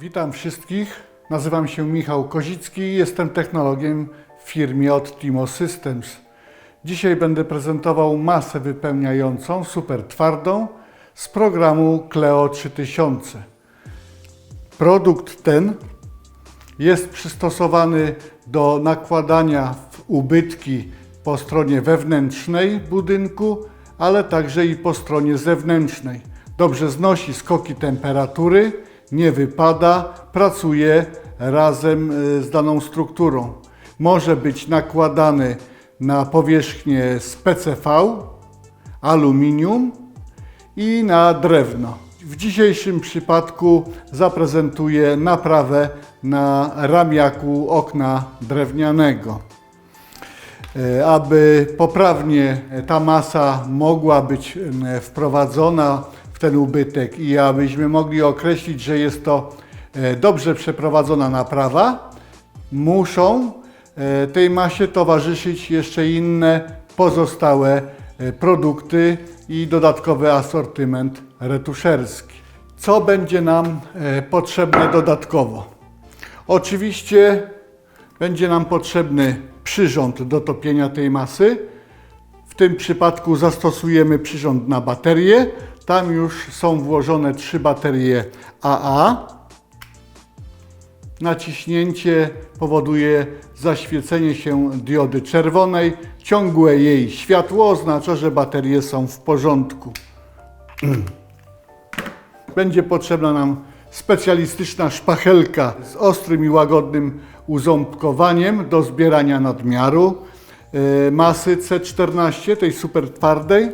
Witam wszystkich. Nazywam się Michał Kozicki i jestem technologiem w firmie Optimo Systems. Dzisiaj będę prezentował masę wypełniającą, super twardą z programu Cleo 3000. Produkt ten jest przystosowany do nakładania w ubytki po stronie wewnętrznej budynku, ale także i po stronie zewnętrznej. Dobrze znosi skoki temperatury, nie wypada, pracuje razem y, z daną strukturą. Może być nakładany na powierzchnię z PCV, aluminium i na drewno. W dzisiejszym przypadku zaprezentuję naprawę na ramiaku okna drewnianego. E, Aby poprawnie ta masa mogła być e, wprowadzona ten ubytek i abyśmy mogli określić, że jest to e, dobrze przeprowadzona naprawa, muszą e, tej masie towarzyszyć jeszcze inne pozostałe e, produkty i dodatkowy asortyment retuszerski. Co będzie nam potrzebne dodatkowo? Oczywiście będzie nam potrzebny przyrząd do topienia tej masy. W tym przypadku zastosujemy przyrząd na baterię. Tam już są włożone trzy baterie AA. Naciśnięcie powoduje zaświecenie się diody czerwonej. Ciągłe jej światło oznacza, że baterie są w porządku. Będzie potrzebna nam specjalistyczna szpachelka z ostrym i łagodnym uząbkowaniem do zbierania nadmiaru e, masy C14, tej super twardej.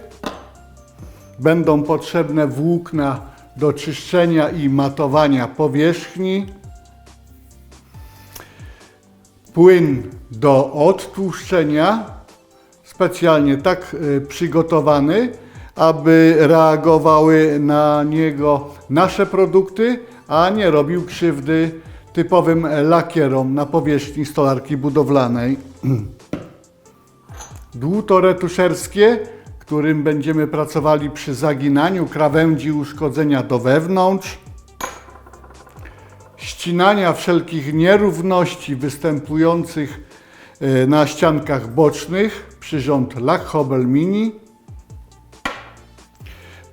Będą potrzebne włókna do czyszczenia i matowania powierzchni. Płyn do odtłuszczenia, specjalnie tak e, przygotowany, aby reagowały na niego nasze produkty, a nie robił krzywdy typowym lakierom na powierzchni stolarki budowlanej. Dłuto retuszerskie, którym będziemy pracowali przy zaginaniu krawędzi uszkodzenia do wewnątrz, ścinania wszelkich nierówności występujących e, na ściankach bocznych, przyrząd Lach-Hobel Mini,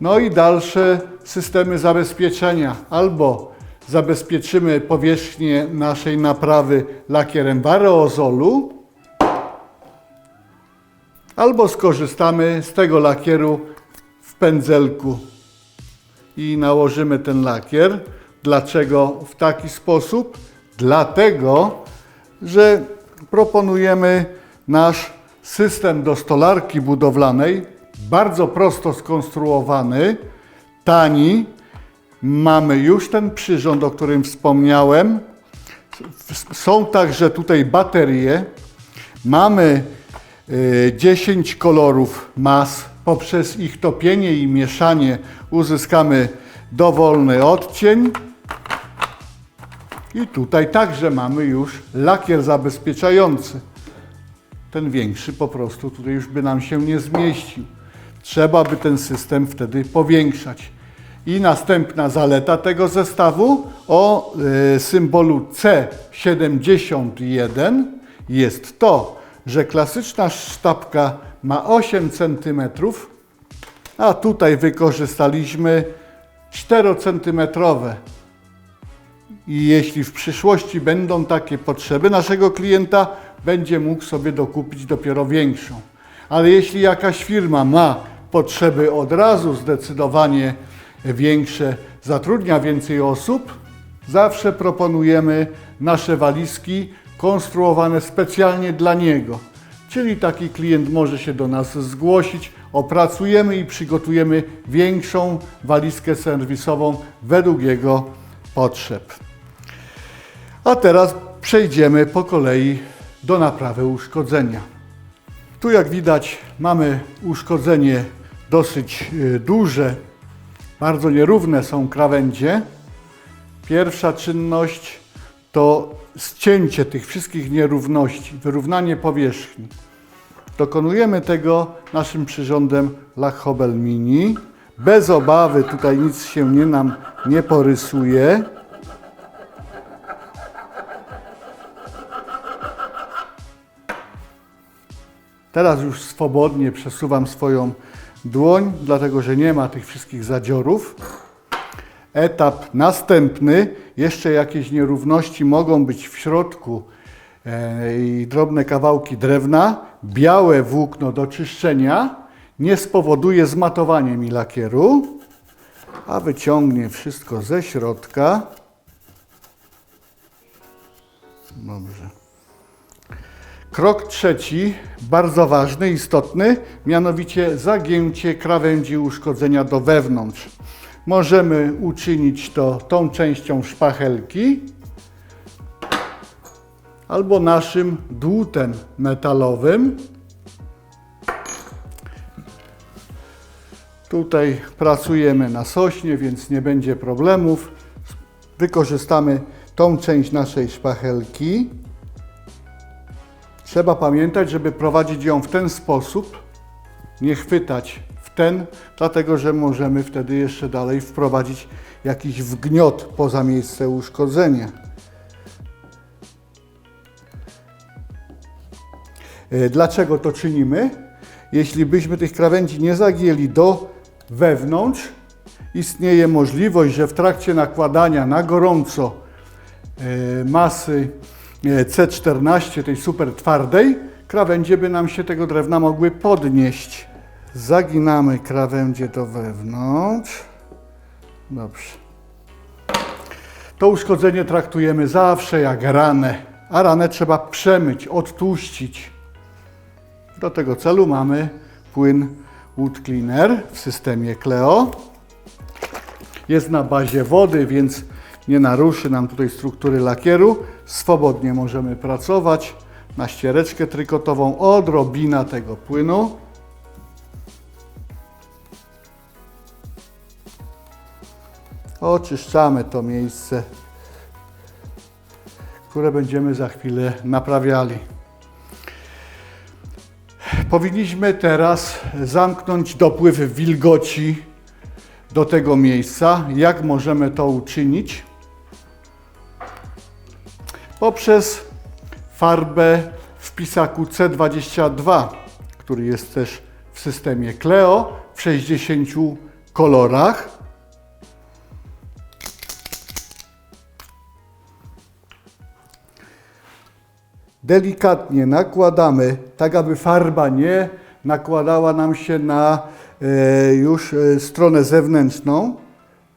no i dalsze systemy zabezpieczenia. Albo zabezpieczymy powierzchnię naszej naprawy lakierem wareozolu, albo skorzystamy z tego lakieru w pędzelku i nałożymy ten lakier. Dlaczego w taki sposób? Dlatego, że proponujemy nasz system do stolarki budowlanej, bardzo prosto skonstruowany, tani. Mamy już ten przyrząd, o którym wspomniałem. Są także tutaj baterie. Mamy 10 kolorów mas. Poprzez ich topienie i mieszanie uzyskamy dowolny odcień. I tutaj także mamy już lakier zabezpieczający. Ten większy po prostu tutaj już by nam się nie zmieścił. Trzeba by ten system wtedy powiększać. I następna zaleta tego zestawu o y, symbolu C71 jest to, że klasyczna sztabka ma 8 cm, a tutaj wykorzystaliśmy 4 cm. I jeśli w przyszłości będą takie potrzeby, naszego klienta będzie mógł sobie dokupić dopiero większą. Ale jeśli jakaś firma ma potrzeby od razu zdecydowanie większe, zatrudnia więcej osób, zawsze proponujemy nasze walizki konstruowane specjalnie dla niego. Czyli taki klient może się do nas zgłosić, opracujemy i przygotujemy większą walizkę serwisową według jego potrzeb. A teraz przejdziemy po kolei do naprawy uszkodzenia. Tu jak widać mamy uszkodzenie dosyć y, duże, bardzo nierówne są krawędzie. Pierwsza czynność to zcięcie tych wszystkich nierówności, wyrównanie powierzchni. Dokonujemy tego naszym przyrządem Lachobel Mini. Bez obawy, tutaj nic się nie nam nie porysuje. Teraz już swobodnie przesuwam swoją dłoń, dlatego że nie ma tych wszystkich zadziorów. Etap następny, jeszcze jakieś nierówności mogą być w środku e, i drobne kawałki drewna. Białe włókno do czyszczenia nie spowoduje zmatowania mi lakieru, a wyciągnie wszystko ze środka. Dobrze. Krok trzeci, bardzo ważny, istotny, mianowicie zagięcie krawędzi uszkodzenia do wewnątrz. Możemy uczynić to tą częścią szpachelki albo naszym dłutem metalowym. Tutaj pracujemy na sośnie, więc nie będzie problemów. Wykorzystamy tą część naszej szpachelki. Trzeba pamiętać, żeby prowadzić ją w ten sposób, nie chwytać ten, dlatego że możemy wtedy jeszcze dalej wprowadzić jakiś wgniot poza miejsce uszkodzenia. E, Dlaczego to czynimy? Jeśli byśmy tych krawędzi nie zagięli do wewnątrz, istnieje możliwość, że w trakcie nakładania na gorąco e, masy e, C14, tej super twardej, krawędzie by nam się tego drewna mogły podnieść. Zaginamy krawędzie do wewnątrz. Dobrze. To uszkodzenie traktujemy zawsze jak ranę, a ranę trzeba przemyć, odtłuścić. Do tego celu mamy płyn Wood Cleaner w systemie Cleo. Jest na bazie wody, więc nie naruszy nam tutaj struktury lakieru. Swobodnie możemy pracować na ściereczkę trykotową. Odrobina tego płynu. Oczyszczamy to miejsce, które będziemy za chwilę naprawiali. Powinniśmy teraz zamknąć dopływ wilgoci do tego miejsca. Jak możemy to uczynić? Poprzez farbę w pisaku C22, który jest też w systemie Cleo w 60 kolorach. Delikatnie nakładamy, tak aby farba nie nakładała nam się na e, już e, stronę zewnętrzną.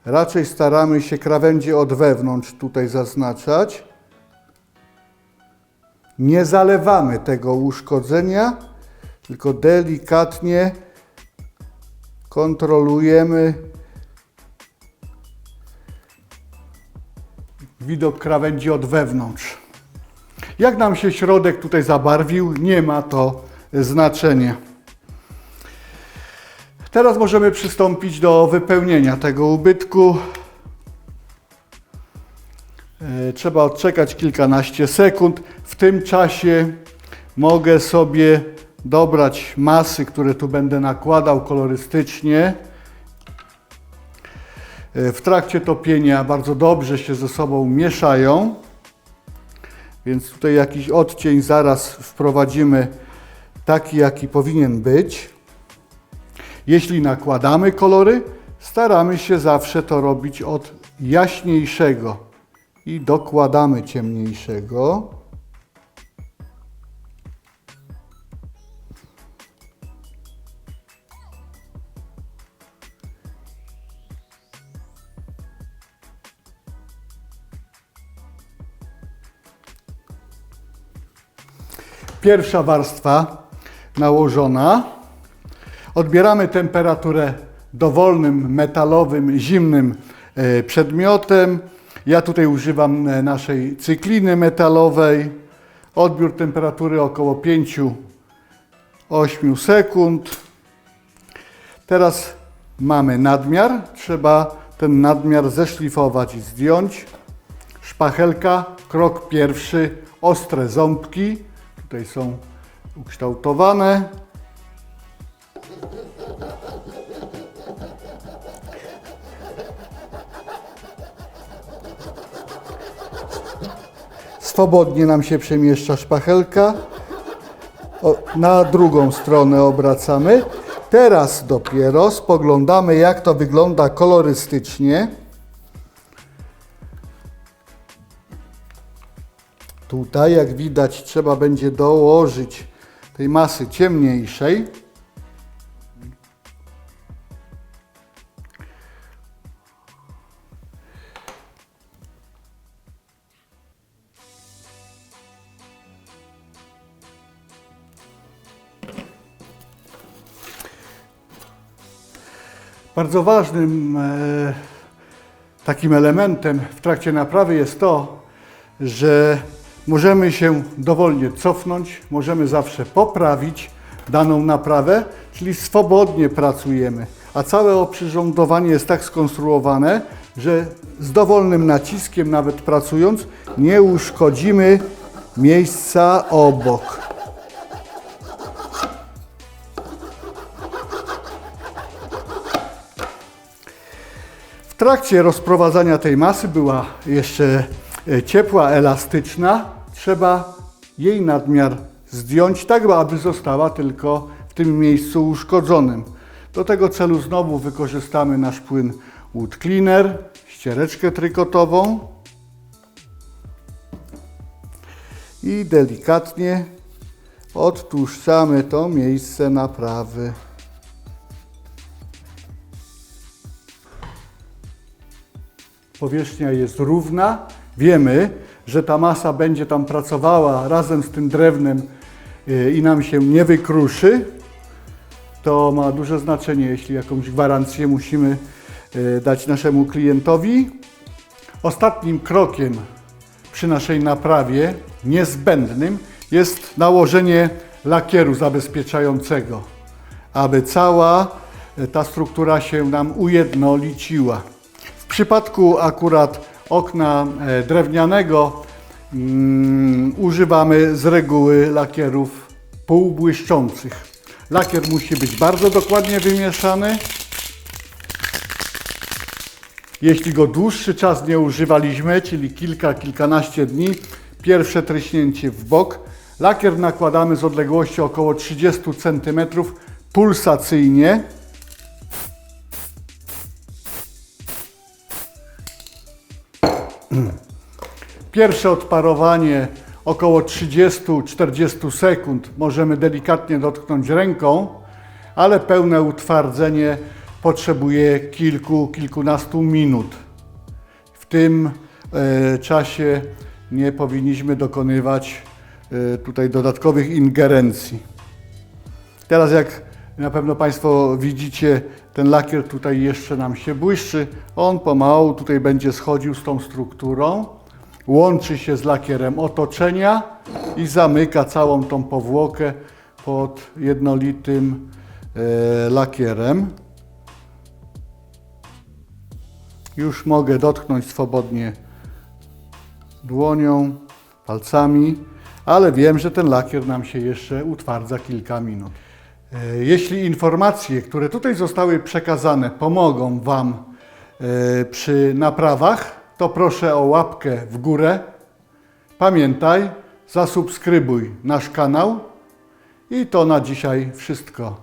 Raczej staramy się krawędzie od wewnątrz tutaj zaznaczać. Nie zalewamy tego uszkodzenia, tylko delikatnie kontrolujemy widok krawędzi od wewnątrz. Jak nam się środek tutaj zabarwił, nie ma to znaczenia. Teraz możemy przystąpić do wypełnienia tego ubytku. E, Trzeba odczekać kilkanaście sekund. W tym czasie mogę sobie dobrać masy, które tu będę nakładał kolorystycznie. E, W trakcie topienia bardzo dobrze się ze sobą mieszają. Więc tutaj jakiś odcień zaraz wprowadzimy taki, jaki powinien być. Jeśli nakładamy kolory, staramy się zawsze to robić od jaśniejszego i dokładamy ciemniejszego. Pierwsza warstwa nałożona. Odbieramy temperaturę dowolnym, metalowym, zimnym e, przedmiotem. Ja tutaj używam e, naszej cykliny metalowej. Odbiór temperatury około 5-8 sekund. Teraz mamy nadmiar. Trzeba ten nadmiar zeszlifować i zdjąć. Szpachelka, krok pierwszy, ostre ząbki. Tutaj są ukształtowane. Swobodnie nam się przemieszcza szpachelka. o, na drugą stronę obracamy. Teraz dopiero spoglądamy, jak to wygląda kolorystycznie. Tutaj, jak widać, trzeba będzie dołożyć tej masy ciemniejszej. Bardzo ważnym e, takim elementem w trakcie naprawy jest to, że możemy się dowolnie cofnąć, możemy zawsze poprawić daną naprawę, czyli swobodnie pracujemy. A całe oprzyrządowanie jest tak skonstruowane, że z dowolnym naciskiem, nawet pracując, nie uszkodzimy miejsca obok. W trakcie rozprowadzania tej masy była jeszcze e, ciepła, elastyczna. Trzeba jej nadmiar zdjąć, tak aby została tylko w tym miejscu uszkodzonym. Do tego celu znowu wykorzystamy nasz płyn Wood Cleaner, ściereczkę trykotową i delikatnie odtłuszczamy to miejsce naprawy. powierzchnia jest równa, wiemy, że ta masa będzie tam pracowała razem z tym drewnem y, i nam się nie wykruszy, to ma duże znaczenie, jeśli jakąś gwarancję musimy y, dać naszemu klientowi. Ostatnim krokiem przy naszej naprawie, niezbędnym, jest nałożenie lakieru zabezpieczającego, aby cała y, ta struktura się nam ujednoliciła. W przypadku akurat okna e, drewnianego mm, używamy z reguły lakierów półbłyszczących. Lakier musi być bardzo dokładnie wymieszany. Jeśli go dłuższy czas nie używaliśmy, czyli kilka, kilkanaście dni, pierwsze tryśnięcie w bok. Lakier nakładamy z odległości około 30 cm pulsacyjnie. Pierwsze odparowanie około 30-40 sekund możemy delikatnie dotknąć ręką, ale pełne utwardzenie potrzebuje kilku, kilkunastu minut. W tym e, czasie nie powinniśmy dokonywać e, tutaj dodatkowych ingerencji. Teraz jak na pewno Państwo widzicie, ten lakier tutaj jeszcze nam się błyszczy. On pomału tutaj będzie schodził z tą strukturą, łączy się z lakierem otoczenia i zamyka całą tą powłokę pod jednolitym e, lakierem. Już mogę dotknąć swobodnie dłonią, palcami, ale wiem, że ten lakier nam się jeszcze utwardza kilka minut. E, Jeśli informacje, które tutaj zostały przekazane, pomogą Wam e, przy naprawach, to proszę o łapkę w górę. Pamiętaj, zasubskrybuj nasz kanał. I to na dzisiaj wszystko.